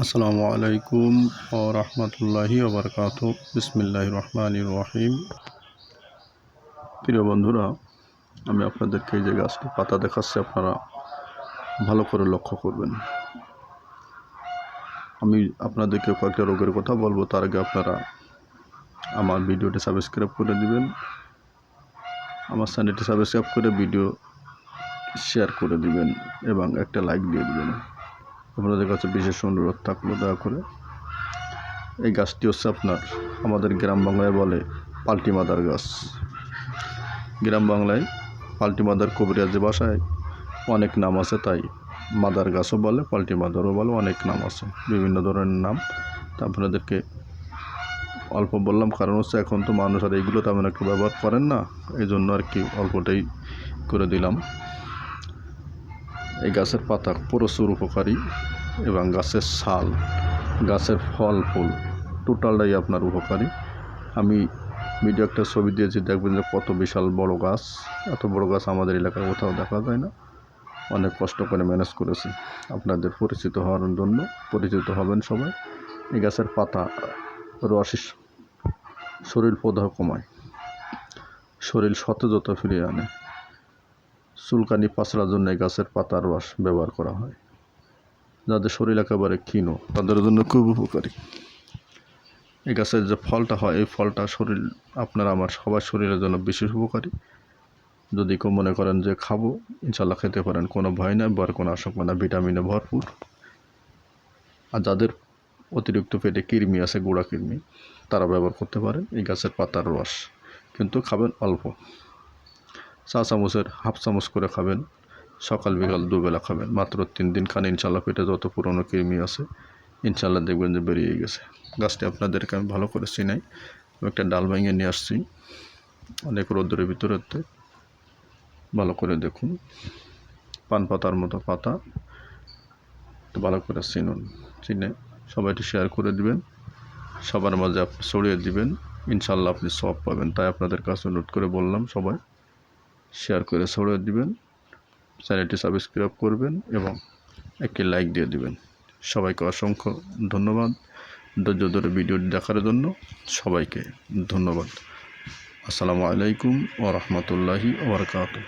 আসসালামু আলাইকুম ও রহমতুল্লাহি ওবরকাত বিসমিল্লাহ রহমান রহিম। প্রিয় বন্ধুরা, আমি আপনাদেরকে এই যে গাছটি পাতা দেখাচ্ছি, আপনারা ভালো করে লক্ষ্য করবেন। আমি আপনাদেরকে কয়েকটা রোগের কথা বলব, তার আগে আপনারা আমার ভিডিওটি সাবস্ক্রাইব করে দিবেন, আমার চ্যানেলটি সাবস্ক্রাইব করে ভিডিও শেয়ার করে দিবেন এবং একটা লাইক দিয়ে দিবেন। আপনাদের কাছে বিশেষ অনুরোধ থাকল দয়া করে। এই গাছটি হচ্ছে আপনার, আমাদের গ্রাম বাংলায় বলে পাল্টি মাদার গাছ। গ্রাম বাংলায় পাল্টি মাদার কবিরাজি ভাষায় অনেক নাম আছে, তাই মাদার গাছও বলে পাল্টি মাদারও বলে, অনেক নাম আছে, বিভিন্ন ধরনের নাম। তা আপনাদেরকে অল্প বললাম, কারণ হচ্ছে এখন তো মানুষ আর এইগুলো তেমন একটু ব্যবহার করেন না এই জন্য আর কি অল্পটাই করে দিলাম। এই গাছের পাতা প্রচুর উপকারী এবং গাছের ছাল গাছের ফল, ফুল, টোটালটাই আপনার উপকারী। আমি ভিডিও একটা ছবি দিয়েছি, দেখবেন যে কত বিশাল বড় গাছ। এত বড় গাছ আমাদের এলাকায় কোথাও দেখা যায় না। অনেক কষ্ট করে ম্যানেজ করেছি। আপনাদের পরিচিত হওয়ার জন্য পরিচিত হবেন সবাই। এই গাছের পাতা রস শরীর প্রদাহ কমায়। শরীর সতেজতা ফিরিয়ে আনে। চুলকানি পাচড়ার জন্য এই গাছের পাতার রস ব্যবহার করা হয়। যাদের শরীর একেবারে ক্ষীণ। তাদের জন্য খুব উপকারী। এই গাছের যে ফলটা হয়, এই ফলটা শরীর, আপনার আমার সবার শরীরের জন্য বিশেষ উপকারী। যদি কেউ মনে করেন যে খাব ইনশাল্লাহ খেতে পারেন, কোনো ভয় নাই, বর, কোনো আশঙ্কা না ভিটামিনে ভরপুর। আর যাদের অতিরিক্ত পেটে কৃমি আছে, গুঁড়া কৃমি, তারা ব্যবহার করতে পারে এই গাছের পাতার রস। কিন্তু খাবেন অল্প। চা চামচের হাফ চামচ করে খাবেন। সকাল বিকাল দুবেলা খাবেন। মাত্র তিন দিন খান, ইনশাল্লাহ পেটে যত পুরনো কৃমি আছে, ইনশাল্লাহ দেখবেন যে বেরিয়ে গেছে। গাছটি আপনাদেরকে আমি ভালো করে চিনাই। একটা ডাল ভেঙে নিয়ে আসছি। অনেক রোদ্রের ভিতরেতে ভালো করে দেখুন। পান পাতার মতো পাতা। তো ভালো করে চিনুন। চিনে সবাইটি শেয়ার করে দিবেন। সবার মাঝে আপনি ছড়িয়ে দিবেন। ইনশাল্লাহ আপনি সব পাবেন। তাই আপনাদের কাছে নোট করে বললাম, সবাই শেয়ার করে ছড়িয়ে দিবেন। চ্যানেলটি সাবস্ক্রাইব করবেন এবং একটি লাইক দিয়ে দেবেন। সবাইকে অসংখ্য ধন্যবাদ। ধৈর্য ধরে ভিডিওটি দেখার জন্য সবাইকে ধন্যবাদ। আসসালামু আলাইকুম ও রহমতুল্লাহি ওবরকাতুহ